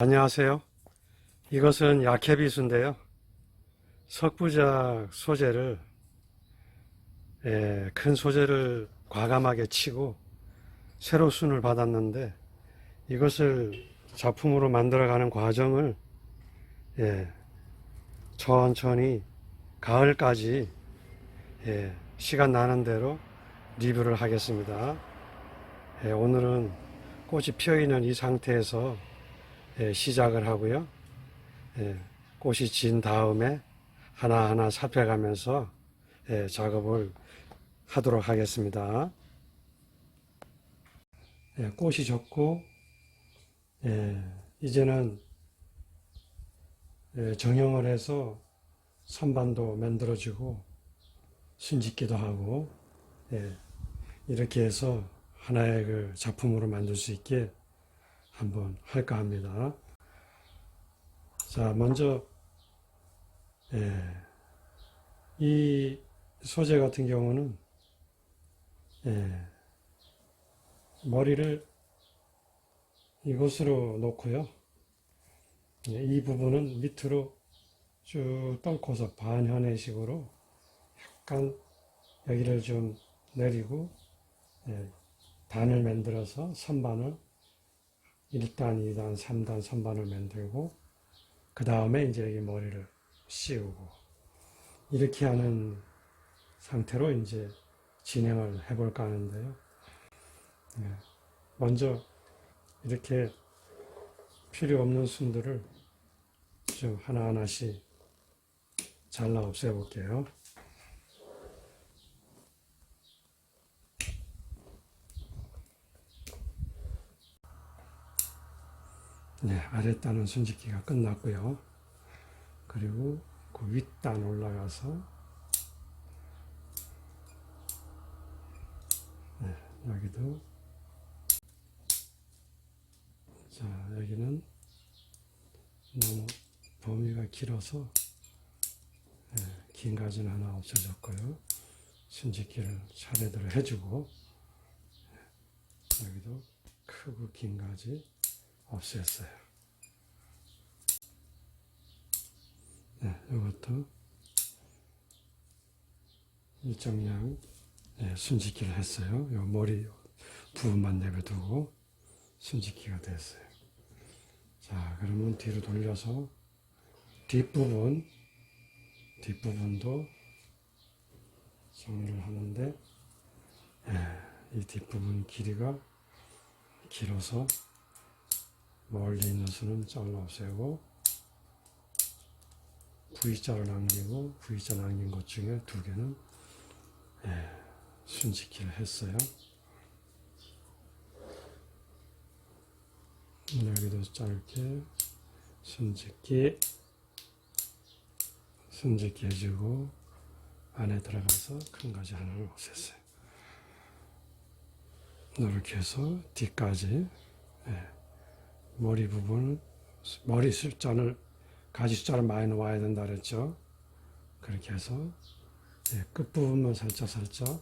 안녕하세요. 이것은 약해비수인데요. 석부작 소재를 예, 큰 소재를 과감하게 치고 새로 순을 받았는데 이것을 작품으로 만들어가는 과정을 예, 천천히 가을까지 예, 시간 나는 대로 리뷰를 하겠습니다. 예, 오늘은 꽃이 피어 있는 이 상태에서 예, 시작을 하고요. 예, 꽃이 진 다음에 하나하나 살펴가면서 예, 작업을 하도록 하겠습니다. 예, 꽃이 졌고 예, 이제는 예, 정형을 해서 선반도 만들어지고 순짓기도 하고 예, 이렇게 해서 하나의 그 작품으로 만들 수 있게 한번 할까 합니다. 자, 먼저 예, 이 소재 같은 경우는 예, 머리를 이곳으로 놓고요. 예, 이 부분은 밑으로 쭉 떨고서 반현해식으로 약간 여기를 좀 내리고 예, 단을 만들어서 선반을 1단, 2단, 3단 선반을 만들고 그 다음에 이제 여기 머리를 씌우고 이렇게 하는 상태로 이제 진행을 해볼까 하는데요. 예, 먼저 이렇게 필요 없는 순들을 좀 하나하나씩 잘라 없애볼게요. 네, 아랫단은 순짓기가 끝났고요. 그리고 그 윗단 올라가서 네, 여기도 자 여기는 너무 범위가 길어서 네, 긴 가지는 하나 없어졌고요. 순짓기를 차례대로 해주고 네, 여기도 크고 긴 가지 없앴어요. 네, 이것도 일정량 네, 순짓기를 했어요. 요 머리 부분만 내버두고 순짓기가 됐어요. 자, 그러면 뒤로 돌려서 뒷부분, 뒷부분도 정리를 하는데, 예, 이 뒷부분 길이가 길어서 멀리 있는 수는 잘라 없애고 V자를 남기고 V자 남긴 것 중에 두 개는 예, 순짓기를 했어요. 여기도 짧게 순짓기 순짓기 해주고 안에 들어가서 큰 가지 하나를 없앴어요. 이렇게 해서 뒤까지 예. 머리 부분은 머리 숫자를 가지 숫자를 많이 놓아야 된다 그랬죠. 그렇게 해서 예, 끝 부분만 살짝 살짝